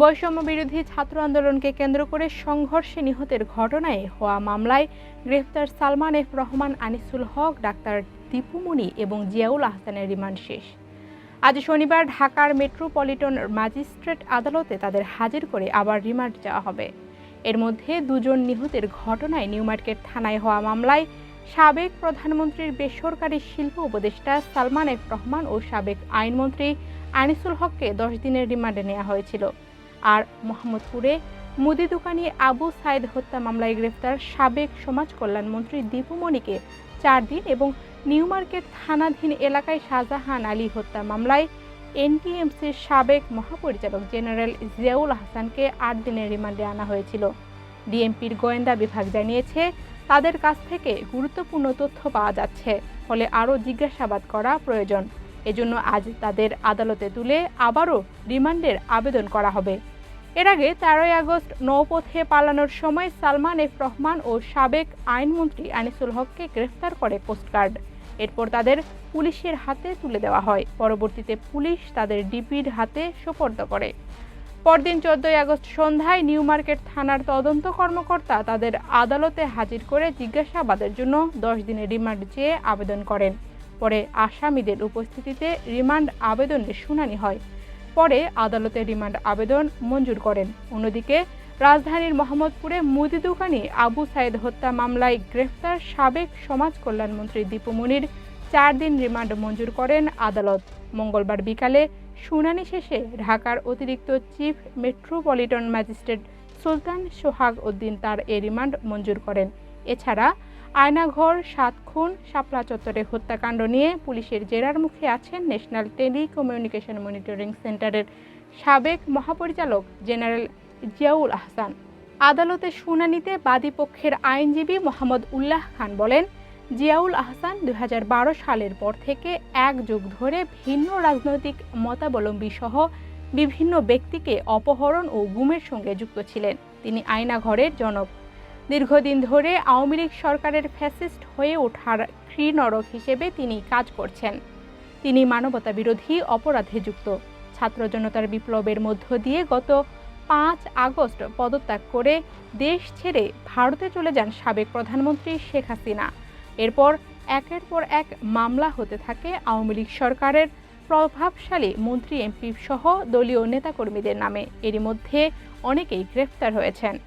বৈষম্য বিরোধী ছাত্র আন্দোলনকে কেন্দ্র করে সংঘর্ষে নিহতের ঘটনায় হওয়া মামলায় গ্রেফতার সালমান এফ রহমান, আনিসুল হক, ডাক্তার দীপুমণি এবং জিয়াউল আহসানের রিমান্ড শেষ। আজ শনিবার ঢাকার মেট্রোপলিটন ম্যাজিস্ট্রেট আদালতে তাদের হাজির করে আবার রিমান্ড চাওয়া হবে। এর মধ্যে দুজন নিহতের ঘটনায় নিউ মার্কেট থানায় হওয়া মামলায় সাবেক প্রধানমন্ত্রীর বেসরকারি শিল্প উপদেষ্টা সালমান এফ রহমান ও সাবেক আইনমন্ত্রী আনিসুল হককে দশ দিনের রিমান্ডে নেওয়া হয়েছিল। আর মোহাম্মদপুরে মুদি দোকানি আবু সাইদ হত্যা মামলায় গ্রেফতার সাবেক সমাজ কল্যাণ মন্ত্রী দীপুমণিকে চার দিন এবং নিউ মার্কেট থানাধীন এলাকায় শাহজাহান আলী হত্যা মামলায় এনটিএমসির সাবেক মহাপরিচালক জেনারেল জিয়াউল হাসানকে আট দিনের রিমান্ডে আনা হয়েছিল। ডিএমপির গোয়েন্দা বিভাগ জানিয়েছে, তাদের কাছ থেকে গুরুত্বপূর্ণ তথ্য পাওয়া যাচ্ছে, ফলে আরও জিজ্ঞাসাবাদ করা প্রয়োজন। এজন্য আজ তাদের আদালতে তুলে আবারও রিমান্ডের আবেদন করা হবে। এর আগে তেরোই আগস্ট নৌপথে পালানোর সময় সালমান এফ রহমান ও সাবেক আইনমন্ত্রী আনিসুল হককে গ্রেফতার করে কোস্টগার্ড এরপর তাদের পুলিশের হাতে তুলে দেওয়া হয়। পরবর্তীতে পুলিশ তাদের ডিপির হাতে সোপর্দ করে। পরদিন চোদ্দই আগস্ট সন্ধ্যায় নিউ মার্কেট থানার তদন্ত কর্মকর্তা তাদের আদালতে হাজির করে জিজ্ঞাসাবাদের জন্য দশ দিনের রিমান্ড চেয়ে আবেদন করেন। পরে আসামিদের উপস্থিতিতে রিমান্ড আবেদনের শুনানি হয়। পরে আদালতে রিমান্ড আবেদন মঞ্জুর করেন। অন্যদিকে, রাজধানীর মোহাম্মদপুরে মুদি দোকানি আবু সাইদ হত্যা মামলায় গ্রেফতার সাবেক সমাজ কল্যাণমন্ত্রী দীপুমণির চার দিন রিমান্ড মঞ্জুর করেন আদালত। মঙ্গলবার বিকালে শুনানি শেষে ঢাকার অতিরিক্ত chief metropolitan magistrate Sultan Sohag Uddin তার এ রিমান্ড মঞ্জুর করেন। এছাড়া আয়নাঘর, সাত খুন, শাপলা চত্বরে হত্যাকাণ্ড নিয়ে পুলিশের জেরার মুখে আছেন ন্যাশনাল টেলিকমিউনিকেশন মনিটরিং সেন্টারের সাবেক মহাপরিচালক জেনারেল জিয়াউল আহসান। আদালতে শুনানিতে বাদীপক্ষের আইনজীবী মোহাম্মদ উল্লাহ খান বলেন, জিয়াউল আহসান দু হাজার বারো সালের পর থেকে এক যুগ ধরে ভিন্ন রাজনৈতিক মতাবলম্বী সহ বিভিন্ন ব্যক্তিকে অপহরণ ও গুমের সঙ্গে যুক্ত ছিলেন। তিনি আয়নাঘরের জনক দীর্ঘদিন ধরে আওয়ামী লীগ সরকারের ফ্যাসিস্ট হয়ে ওঠার নরক হিসেবে তিনি কাজ করছেন। তিনি মানবতা বিরোধী অপরাধে যুক্ত। ছাত্র জনতার বিপ্লবের মধ্য দিয়ে গত পাঁচ আগস্ট পদত্যাগ করে দেশ ছেড়ে ভারতে চলে যান সাবেক প্রধানমন্ত্রী শেখ হাসিনা। এরপর একের পর এক মামলা হতে থাকে আওয়ামী লীগ সরকারের প্রভাবশালী মন্ত্রী, এমপি সহ দলীয় নেতাকর্মীদের নামে। এরই মধ্যে অনেকেই গ্রেফতার হয়েছেন।